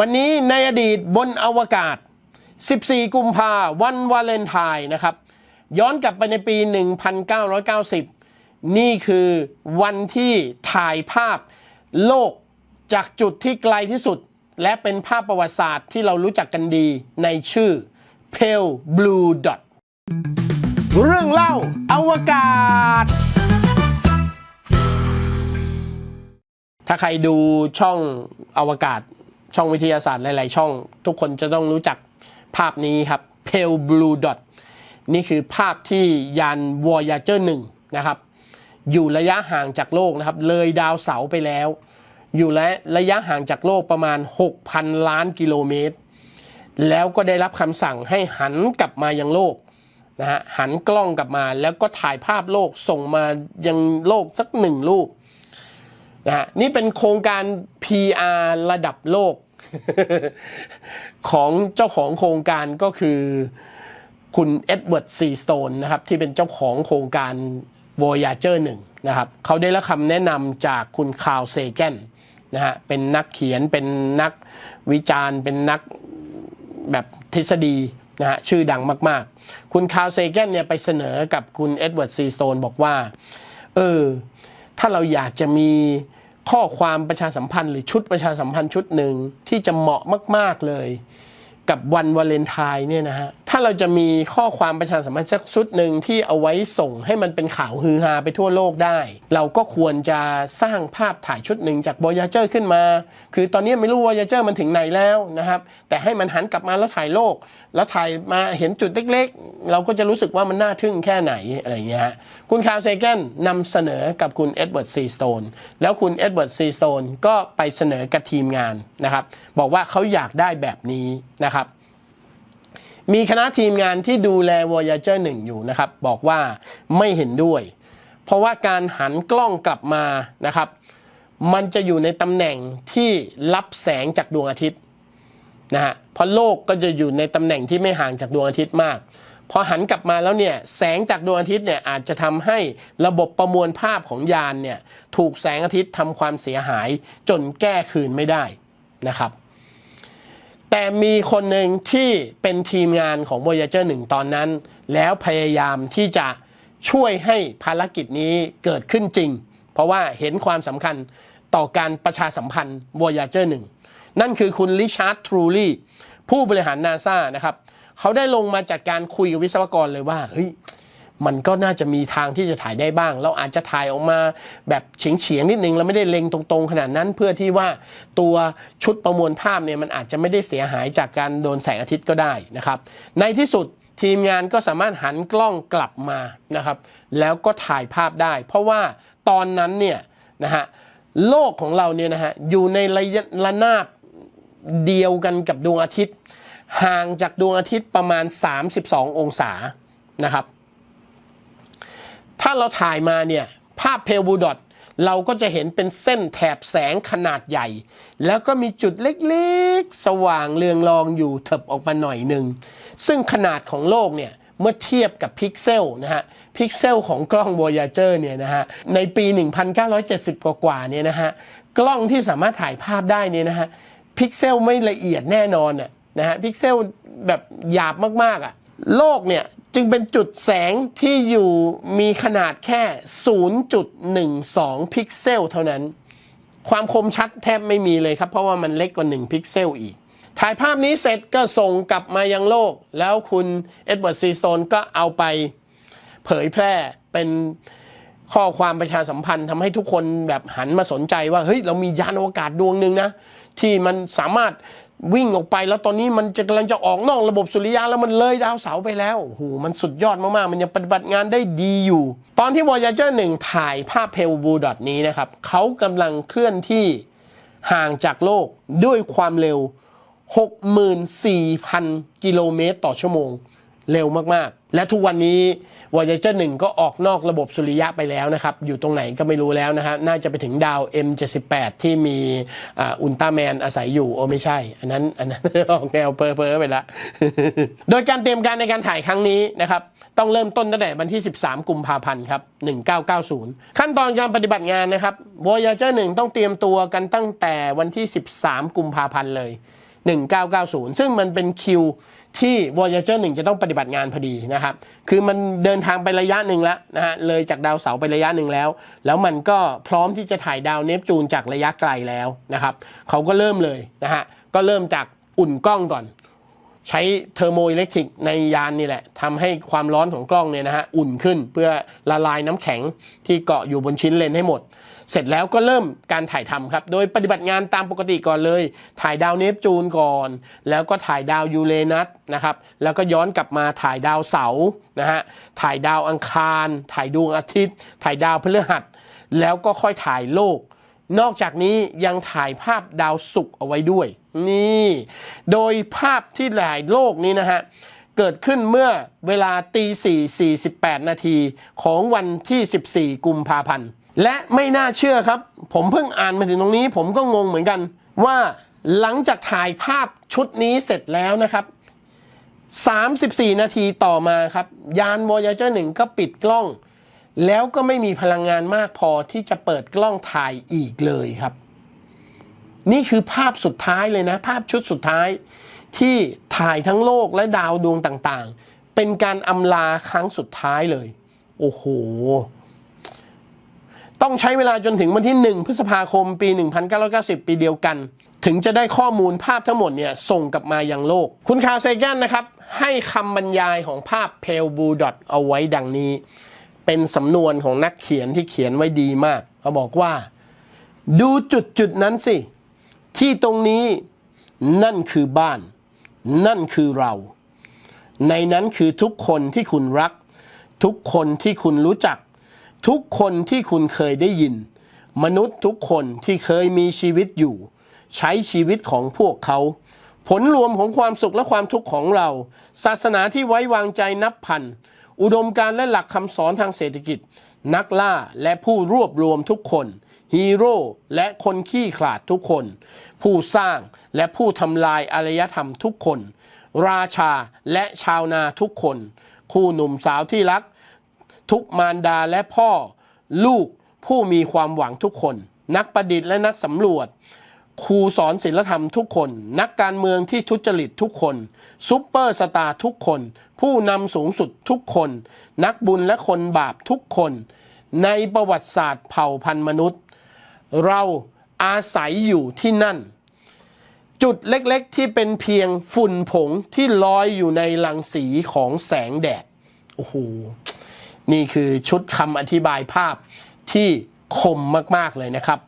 วันนี้ในอดีตบนอวกาศ 14 กุมภาวันวาเลนไทน์นะครับ ย้อนกลับไปในปี 1990 นี่คือวันที่ถ่ายภาพโลกจากจุดที่ไกลที่สุด และเป็นภาพประวัติศาสตร์ที่เรารู้จักกันดีในชื่อ Pale Blue Dot เรื่องเล่าอวกาศ ถ้าใครดูช่องอวกาศ ช่องวิทยาศาสตร์หลาย ๆ ช่อง ทุกคนจะต้องรู้จักภาพนี้ครับ Pale Blue Dot นี่คือภาพที่ยาน Voyager 1 นะครับ อยู่ระยะห่างจากโลกนะครับ เลยดาวเสาร์ไปแล้ว อยู่และระยะห่างจากโลกประมาณ 6,000 ล้านกิโลเมตร แล้วก็ได้รับคำสั่งให้หันกลับมายังโลกนะฮะหันกล้องกลับมาแล้วก็ถ่ายภาพโลกส่งมายังโลกสักหนึ่งรูปนะฮะนี่เป็นโครงการ PR ระดับโลก ของเจ้าของโครงการก็คือคุณเอ็ดเวิร์ดซีสโตนนะครับที่เป็นเจ้าของโครงการ Voyager 1นะครับเขาได้รับคำแนะนำจากคุณคาร์ลเซแกนนะฮะเป็นนักเขียนเป็นนักวิจารณ์ เป็นนักแบบทฤษฎีนะฮะชื่อดังมาก ๆ คุณคาร์ลเซแกนเนี่ยไปเสนอกับคุณเอ็ดเวิร์ดซีสโตนบอกว่า เออ ถ้าเราอยากจะมี ข้อความประชาสัมพันธ์หรือชุดประชาสัมพันธ์ชุดหนึ่งที่จะเหมาะมาก ๆเลย กับวันวาเลนไทน์เนี่ยนะฮะถ้าเราจะมีข้อความประชาสัมพันธ์สักชุดหนึ่งที่เอาไว้ส่งให้มันเป็นข่าวฮือฮาไปทั่วโลกได้ เราก็ควรจะสร้างภาพถ่ายชุดหนึ่งจาก Voyager ขึ้นมา คือตอนนี้ไม่รู้ Voyager มันถึงไหนแล้วนะครับ แต่ให้มันหันกลับมาแล้วถ่ายโลก แล้วถ่ายมาเห็นจุดเล็กๆ เราก็จะรู้สึกว่ามันน่าทึ่งแค่ไหนอะไรอย่างเงี้ยคุณคาร์เซแกนนำเสนอกับคุณเอ็ดเวิร์ดซีสโตนแล้วคุณเอ็ดเวิร์ดซีสโตนก็ไปเสนอกับทีมงานนะครับบอกว่าเขาอยากได้แบบนี้นะครับ มีคณะทีมงานที่ดูแล Voyager 1 อยู่นะครับ บอกว่าไม่เห็นด้วย เพราะว่าการหันกล้องกลับมานะครับ มันจะอยู่ในตำแหน่งที่รับแสงจากดวงอาทิตย์นะฮะเพราะโลกก็จะอยู่ในตำแหน่งที่ไม่ห่างจากดวงอาทิตย์มากพอหันกลับมาแล้วเนี่ยแสงจากดวงอาทิตย์เนี่ยอาจจะทำให้ระบบประมวลภาพของยานเนี่ยถูกแสงอาทิตย์ทำความเสียหายจนแก้คืนไม่ได้นะครับ แต่มีคนหนึ่งที่เป็นทีมงานของ Voyager 1 ตอนนั้น แล้วพยายามที่จะช่วยให้ภารกิจนี้เกิดขึ้นจริง เพราะว่าเห็นความสำคัญต่อการประชาสัมพันธ์ Voyager 1 นั่นคือคุณริชาร์ดทรูลี่ผู้บริหารนาซานะครับ เขาได้ลงมาจัดการคุยกับวิศวกรเลยว่าเฮ้ย มันก็น่าจะมีทางที่จะถ่ายได้บ้าง เราอาจจะถ่ายออกมาแบบเฉียงเฉียงๆนิดนึงเราไม่ได้เล็งตรงๆ ขนาดนั้นเพื่อที่ว่าตัวชุดประมวลภาพเนี่ยมันอาจจะไม่ได้เสียหายจากการโดนแสงอาทิตย์ก็ได้นะครับ ในที่สุดทีมงานก็สามารถหันกล้องกลับมานะครับ แล้วก็ถ่ายภาพได้ เพราะว่าตอนนั้นเนี่ยนะฮะโลกของเราเนี่ยนะฮะอยู่ในระยะระนาบเดียวกันกับดวงอาทิตย์ ห่างจากดวงอาทิตย์ประมาณ 32 องศานะครับ ถ้าเราถ่ายมาเนี่ยภาพเพลบูดอตเราก็จะเห็นเป็นเส้นแถบแสงขนาดใหญ่ แล้วก็มีจุดเล็กๆ สว่างเรืองรองอยู่เถิบออกมาหน่อยหนึ่ง ซึ่งขนาดของโลกเนี่ยเมื่อเทียบกับพิกเซลนะฮะพิกเซลของกล้อง Voyager เนี่ยนะฮะในปี 1970 กว่าๆเนี่ยนะฮะกล้องที่สามารถถ่ายภาพได้เนี่ยนะฮะพิกเซลไม่ละเอียดแน่นอนนะฮะพิกเซลแบบหยาบมากๆอะโลกเนี่ย จึงเป็นจุดแสงที่อยู่มีขนาดแค่ 0.12 พิกเซลเท่านั้น ความคมชัดแทบไม่มีเลยครับ เพราะว่ามันเล็กกว่า 1 พิกเซลอีก ถ่ายภาพนี้เสร็จก็ส่งกลับมายังโลก แล้วคุณเอ็ดเวิร์ดซีสโซนก็เอาไปเผยแพร่เป็น ข้อความประชาสัมพันธ์ทำให้ทุกคนแบบหันมาสนใจว่าเฮ้ยเรามียานอวกาศดวงหนึ่งนะที่มันสามารถวิ่งออกไปแล้วตอนนี้มันจะกำลังจะออกนอกระบบสุริยะแล้วมันเลยดาวเสาไปแล้วโอ้โหมันสุดยอดมากๆ มันยังปฏิบัติงานได้ดีอยู่ ตอนที่ Voyager 1 ถ่ายภาพเพลบูดอทนี้นะครับเขากำลังเคลื่อนที่ห่างจากโลกด้วยความเร็ว 64,000 กิโลเมตรต่อชั่วโมง เร็วมากๆ และทุกวันนี้ Voyager 1 ก็ออกนอกระบบสุริยะไปแล้วนะครับ อยู่ตรงไหนก็ไม่รู้แล้วนะฮะน่าจะไปถึงดาว M78 ที่มีอุลตร้าแมนอาศัยอยู่ โอ้ไม่ใช่ อันนั้นอันนั้นออกแนวเพ้อเพ้อๆไปละ โดยการเตรียมการในการถ่ายครั้งนี้นะครับ ต้องเริ่มต้นตั้งแต่วันที่ 13 กุมภาพันธ์ครับ 1990 ขั้นตอนการปฏิบัติงานนะครับ Voyager 1 ต้องเตรียมตัวกันตั้งแต่วันที่ 13 กุมภาพันธ์เลย 1990 ซึ่งมันเป็นคิว ที่ Voyager 1 จะต้องปฏิบัติงานพอดีนะครับ คือมันเดินทางไประยะหนึ่งแล้วนะฮะ เลยจากดาวเสาร์ไประยะหนึ่งแล้ว แล้วมันก็พร้อมที่จะถ่ายดาวเนปจูนจากระยะไกลแล้วนะครับ เขาก็เริ่มเลยนะฮะ ก็เริ่มจากอุ่นกล้องก่อน ใช้เทอร์โมอิเล็กทริกในยานนี่แหละทำให้ความร้อนของกล้องเนี่ยนะฮะอุ่นขึ้นเพื่อละลายน้ำแข็งที่เกาะอยู่บนชิ้นเลนให้หมด เสร็จแล้วก็เริ่มการถ่ายทำครับ โดยปฏิบัติงานตามปกติก่อนเลย ถ่ายดาวเนปจูนก่อน แล้วก็ถ่ายดาวยูเรนัสนะครับแล้วก็ย้อนกลับมาถ่ายดาวเสาร์นะฮะถ่ายดาวอังคาร ถ่ายดวงอาทิตย์ ถ่ายดาวพฤหัส แล้วก็ค่อยถ่ายโลก นอกจากนี้ยังถ่ายภาพดาวศุกร์เอาไว้ด้วย นี่ โดยภาพที่ถ่ายโลกนี้นะฮะ เกิดขึ้นเมื่อเวลาตี 4 48 นาทีของวันที่ 14 กุมภาพันธ์ และไม่น่าเชื่อครับ ผมเพิ่งอ่านมาถึงตรงนี้ ผมก็งงเหมือนกัน ว่าหลังจากถ่ายภาพชุดนี้เสร็จแล้วนะครับ 34 นาทีต่อมาครับ ยาน Voyager 1 ก็ปิดกล้อง แล้วก็ไม่มีพลังงานมากพอที่จะเปิดกล้องถ่ายอีกเลยครับ นี่คือภาพสุดท้ายเลยนะ ภาพชุดสุดท้ายที่ถ่ายทั้งโลกและดาวดวงต่างๆ เป็นการอำลาครั้งสุดท้ายเลย โอ้โห ต้องใช้เวลาจนถึงวันที่ 1 พฤษภาคมปี 1990 ปีเดียวกัน ถึงจะได้ข้อมูลภาพทั้งหมดเนี่ยส่งกลับมายังโลก คุณคาร์เซแกนนะครับ ให้คำบรรยายของภาพเพลบูดอทเอาไว้ดังนี้ เป็นสำนวนของนักเขียนที่เขียนไว้ดีมาก เขาบอกว่า ดูจุดจุดนั้นสิ ที่ตรงนี้นั่นคือบ้าน นั่นคือเรา ในนั้นคือทุกคนที่คุณรัก ทุกคนที่คุณรู้จัก ทุกคนที่คุณเคยได้ยิน มนุษย์ทุกคนที่เคยมีชีวิตอยู่ ใช้ชีวิตของพวกเขา ผลรวมของความสุขและความทุกข์ของเรา ศาสนาที่ไว้วางใจนับพัน อุดมการและหลักคำสอนทางเศรษฐกิจ นักล่าและผู้รวบรวมทุกคนฮีโร่และคนขี้ขลาดทุกคน ผู้สร้างและผู้ทำลายอารยธรรมทุกคน ราชาและชาวนาทุกคน คู่หนุ่มสาวที่รัก ทุกมารดาและพ่อ ลูกผู้มีความหวังทุกคน นักประดิษฐ์และนักสำรวจ ครูสอนศิลธรรมทุกคน นักการเมืองที่ทุจริตทุกคนซุปเปอร์สตาร์ทุกคน ผู้นำสูงสุดทุกคน นักบุญและคนบาปทุกคน ในประวัติศาสตร์เผ่าพันธุ์มนุษย์ เราอาศัยอยู่ที่นั่น จุดเล็กๆที่เป็นเพียงฝุ่นผงที่ลอยอยู่ในรังสีของแสงแดดโอ้โหนี่คือชุดคำอธิบายภาพที่คมมากๆเลยนะครับ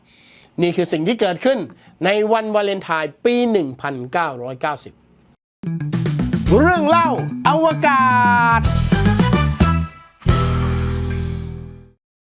นี่คือสิ่งที่เกิดขึ้นในวันวาเลนไทน์ปี 1990 เรื่องเล่าอวกาศ